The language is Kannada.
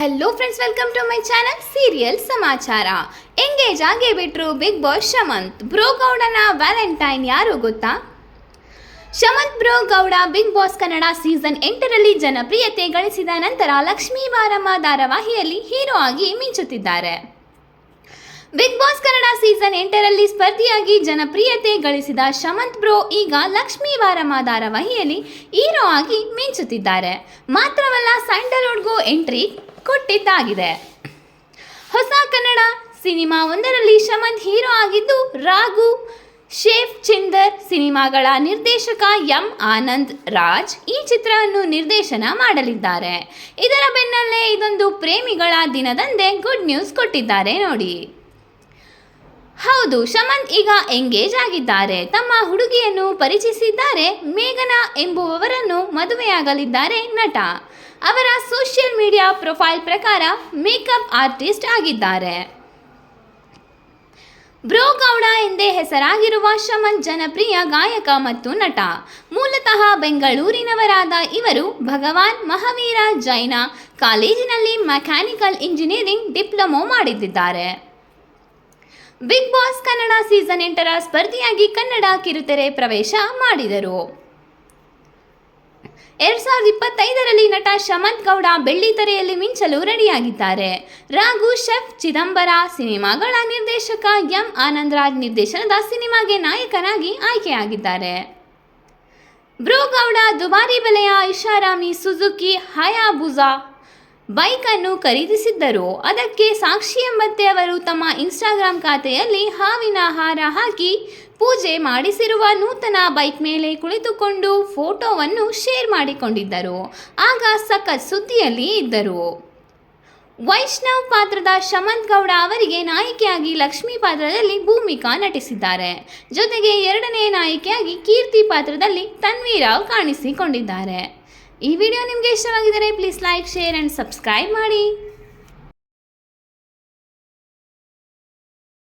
Hello friends welcome to my channel serial ಸಮಾಚಾರ ಎಂಗೇಜ್ ಆಗೇ ಬಿಟ್ರು ಬಿಗ್ ಬಾಸ್ ಶಮಂತ್. ಬ್ರೋ ಗೌಡನ ವ್ಯಾಲೆಂಟೈನ್ ಯಾರು ಗೊತ್ತಾ? Shamanth bro Gowda Bigg Boss Kannada season ಎಂಟರಲ್ಲಿ ಜನಪ್ರಿಯತೆ ಗಳಿಸಿದ ನಂತರ ಲಕ್ಷ್ಮೀ ಬಾರಮ್ಮ ಧಾರಾವಾಹಿಯಲ್ಲಿ ಹೀರೋ ಆಗಿ ಮಿಂಚುತ್ತಿದ್ದಾರೆ. ಬಿಗ್ ಬಾಸ್ ಕನ್ನಡ ಸೀಸನ್ ಎಂಟರಲ್ಲಿ ಸ್ಪರ್ಧಿಯಾಗಿ ಜನಪ್ರಿಯತೆ ಗಳಿಸಿದ ಶಮಂತ್ ಬ್ರೋ ಈಗ ಲಕ್ಷ್ಮೀ ವಾರಮ ಧಾರಾವಾಹಿಯಲ್ಲಿ ಹೀರೋ ಆಗಿ ಮಿಂಚುತ್ತಿದ್ದಾರೆ. ಮಾತ್ರವಲ್ಲ ಸ್ಯಾಂಡಲ್ವುಡ್ಗೂ ಎಂಟ್ರಿ ಕೊಟ್ಟಿದ್ದಾಗಿದೆ. ಹೊಸ ಕನ್ನಡ ಸಿನಿಮಾ ಒಂದರಲ್ಲಿ ಶಮಂತ್ ಹೀರೋ ಆಗಿದ್ದು ರಾಘು, ಶೇಫ್ ಚಿಂದರ್ ಸಿನಿಮಾಗಳ ನಿರ್ದೇಶಕ ಎಂ ಆನಂದ್ ರಾಜ್ ಈ ಚಿತ್ರವನ್ನು ನಿರ್ದೇಶನ ಮಾಡಲಿದ್ದಾರೆ. ಇದರ ಬೆನ್ನಲ್ಲೇ ಇದೊಂದು ಪ್ರೇಮಿಗಳ ದಿನದಂದೇ ಗುಡ್ ನ್ಯೂಸ್ ಕೊಟ್ಟಿದ್ದಾರೆ ನೋಡಿ. ಹೌದು ಶಮಂತ್ ಈಗ ಎಂಗೇಜ್ ಆಗಿದ್ದಾರೆ. ತಮ್ಮ ಹುಡುಗಿಯನ್ನು ಪರಿಚಯಿಸಿದ್ದಾರೆ ಮೇಘನಾ ಎಂಬುವವರನ್ನು ಮದುವೆಯಾಗಲಿದ್ದಾರೆ ನಟ. ಅವರ ಸೋಷಿಯಲ್ ಮೀಡಿಯಾ ಪ್ರೊಫೈಲ್ ಪ್ರಕಾರ ಮೇಕಪ್ ಆರ್ಟಿಸ್ಟ್ ಆಗಿದ್ದಾರೆ. ಬ್ರೋ ಗೌಡ ಎಂದೇ ಹೆಸರಾಗಿರುವ ಶಮನ್ ಜನಪ್ರಿಯ ಗಾಯಕ ಮತ್ತು ನಟ. ಮೂಲತಃ ಬೆಂಗಳೂರಿನವರಾದ ಇವರು ಭಗವಾನ್ ಮಹಾವೀರ ಜೈನ ಕಾಲೇಜಿನಲ್ಲಿ ಮೆಕ್ಯಾನಿಕಲ್ ಇಂಜಿನಿಯರಿಂಗ್ ಡಿಪ್ಲೊಮೊ ಮಾಡಿದ್ದಾರೆ. ಬಿಗ್ ಬಾಸ್ ಕನ್ನಡ ಸೀಸನ್ ಎಂಟರ ಸ್ಪರ್ಧಿಯಾಗಿ ಕನ್ನಡ ಕಿರುತೆರೆ ಪ್ರವೇಶ ಮಾಡಿದರು. ಎರಡ್ ಸಾವಿರದ ಇಪ್ಪತ್ತೈದರಲ್ಲಿ ನಟ ಶಮಂತ್ ಗೌಡ ಬೆಳ್ಳಿತೆರೆಯಲ್ಲಿ ಮಿಂಚಲು ರೆಡಿಯಾಗಿದ್ದಾರೆ. ರಾಘು ಶೆಫ್ ಚಿದಂಬರ ಸಿನಿಮಾಗಳ ನಿರ್ದೇಶಕ ಎಂ ಆನಂದರಾಜ್ ನಿರ್ದೇಶನದ ಸಿನಿಮಾಗೆ ನಾಯಕನಾಗಿ ಆಯ್ಕೆಯಾಗಿದ್ದಾರೆ. ಬ್ರೋ ಗೌಡ ದುಬಾರಿ ಬೆಲೆಯ ಐಷಾರಾಮಿ ಸುಜುಕಿ, ಹಯಾಬುಜಾ ಬೈಕನ್ನು ಖರೀದಿಸಿದ್ದರು. ಅದಕ್ಕೆ ಸಾಕ್ಷಿ ಎಂಬಂತೆ ಅವರು ತಮ್ಮ ಇನ್ಸ್ಟಾಗ್ರಾಂ ಖಾತೆಯಲ್ಲಿ ಹಾವಿನ ಹಾರ ಹಾಕಿ ಪೂಜೆ ಮಾಡಿಸಿರುವ ನೂತನ ಬೈಕ್ ಮೇಲೆ ಕುಳಿತುಕೊಂಡು ಫೋಟೋವನ್ನು ಶೇರ್ ಮಾಡಿಕೊಂಡಿದ್ದರು. ಆಗ ಸಖತ್ ಸುದ್ದಿಯಲ್ಲಿ ಇದ್ದರು. ವೈಷ್ಣವ್ ಪಾತ್ರದ ಶಮಂತ್ ಗೌಡ ಅವರಿಗೆ ನಾಯಕಿಯಾಗಿ ಲಕ್ಷ್ಮಿ ಪಾತ್ರದಲ್ಲಿ ಭೂಮಿಕಾ ನಟಿಸಿದ್ದಾರೆ. ಜೊತೆಗೆ ಎರಡನೇ ನಾಯಕಿಯಾಗಿ ಕೀರ್ತಿ ಪಾತ್ರದಲ್ಲಿ ತನ್ವೀರಾವ್ ಕಾಣಿಸಿಕೊಂಡಿದ್ದಾರೆ. ಈ ವಿಡಿಯೋ ನಿಮಗೆ ಇಷ್ಟವಾಗಿದ್ದರೆ please like share and subscribe ಮಾಡಿ.